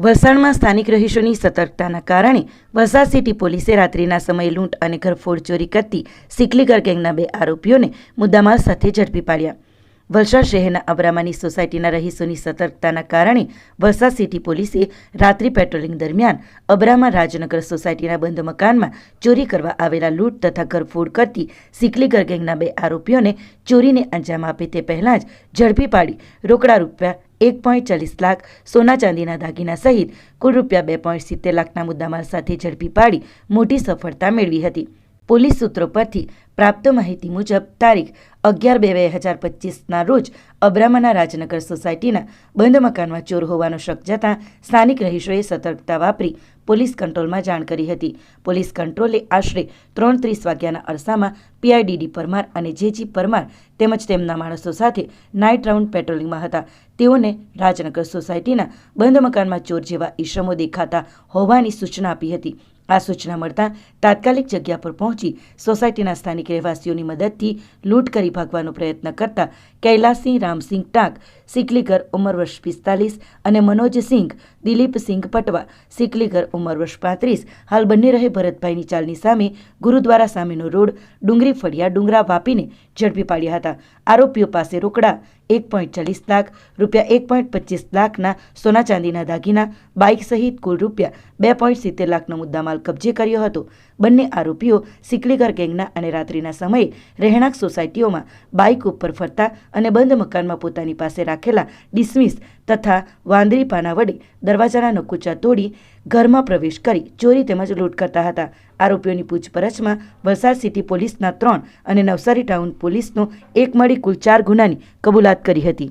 વલસાડમાં સ્થાનિક રહીશોની સતર્કતાના કારણે વલસાડ સિટી પોલીસે રાત્રિના સમયે લૂંટ અને ઘરફોડ ચોરી કરતી સિકલીગર ગેંગના બે આરોપીઓને મુદ્દામાલ સાથે ઝડપી પાડ્યા. વલસાડ શહેરના અબરામાની સોસાયટીના રહીશોની સતર્કતાના કારણે વલસાડ સિટી પોલીસે રાત્રિ પેટ્રોલિંગ દરમિયાન અબરામા રાજનગર સોસાયટીના બંધ મકાનમાં ચોરી કરવા આવેલા લૂંટ તથા ઘરફોડ કરતી સિકલીગર ગેંગના બે આરોપીઓને ચોરીને અંજામ આપે તે પહેલાં જ ઝડપી પાડી રોકડા રૂપિયા એક પોઈન્ટ ચાલીસ લાખ સોના ચાંદીના દાગીના સહિત કુલ રૂપિયા બે પોઈન્ટ સિત્તેર લાખના મુદ્દામાલ સાથે ઝડપી પાડી મોટી સફળતા મેળવી હતી. પોલીસ સૂત્રો પરથી પ્રાપ્ત માહિતી મુજબ તારીખ અગિયાર બે બે હજાર પચીસના રોજ અબ્રામાના રાજનગર સોસાયટીના બંધ મકાનમાં ચોર હોવાનો શક જતાં સ્થાનિક રહીશોએ સતર્કતા વાપરી પોલીસ કંટ્રોલમાં જાણ કરી હતી. પોલીસ કંટ્રોલે આશરે ત્રણ ત્રીસ વાગ્યાના અરસામાં પીઆઈડીડી પરમાર અને જેજી પરમાર તેમજ તેમના માણસો સાથે નાઇટ રાઉન્ડ પેટ્રોલિંગમાં હતા. તેઓને રાજનગર સોસાયટીના બંધ મકાનમાં ચોર જેવા ઈસમો દેખાતા હોવાની સૂચના આપી હતી. આ સૂચના મળતા તાત્કાલિક જગ્યા પર પહોંચી સોસાયટીના સ્થાનિક રહેવાસીઓની મદદથી લૂંટ કરી ભાગવાનો પ્રયત્ન કરતા કૈલાસસિંહ રામસિંહ ટાંક સિકલીગર ઉંમર વર્ષ પિસ્તાલીસ અને મનોજસિંહ દિલીપસિંહ પટવા સિકલીગર ઉંમર વર્ષ પાંત્રીસ. હાલ બંને રહે ભરતભાઈની ચાલની સામે ગુરુદ્વારા સામેનો રોડ ડુંગરી ફળિયા ડુંગરા વાપીને ઝડપી પાડ્યા હતા. આરોપીઓ પાસે રોકડા એક પોઈન્ટ ચાલીસ લાખ રૂપિયા, એક પોઈન્ટ પચીસ લાખના સોના ચાંદીના દાગીના બાઇક સહિત કુલ રૂપિયા બે પોઈન્ટ સિત્તેર લાખનો મુદ્દામાલ કબજે કર્યો હતો. બંને આરોપીઓ સિકલીગર ગેંગના અને રાત્રિના સમયે રહેણાંક સોસાયટીઓમાં બાઇક ઉપર ફરતા અને બંધ મકાનમાં પોતાની પાસે રાખેલા ડિસમિસ તથા વાંદરી પાના વડે દરવાજાના નકુચા તોડી ઘરમાં પ્રવેશ કરી ચોરી તેમજ લૂંટ કરતા હતા. આરોપીઓની પૂછપરછમાં વલસાડ સિટી પોલીસના ત્રણ અને નવસારી ટાઉન પોલીસનો એક મળી કુલ ચાર ગુનાની કબૂલાત કરી હતી.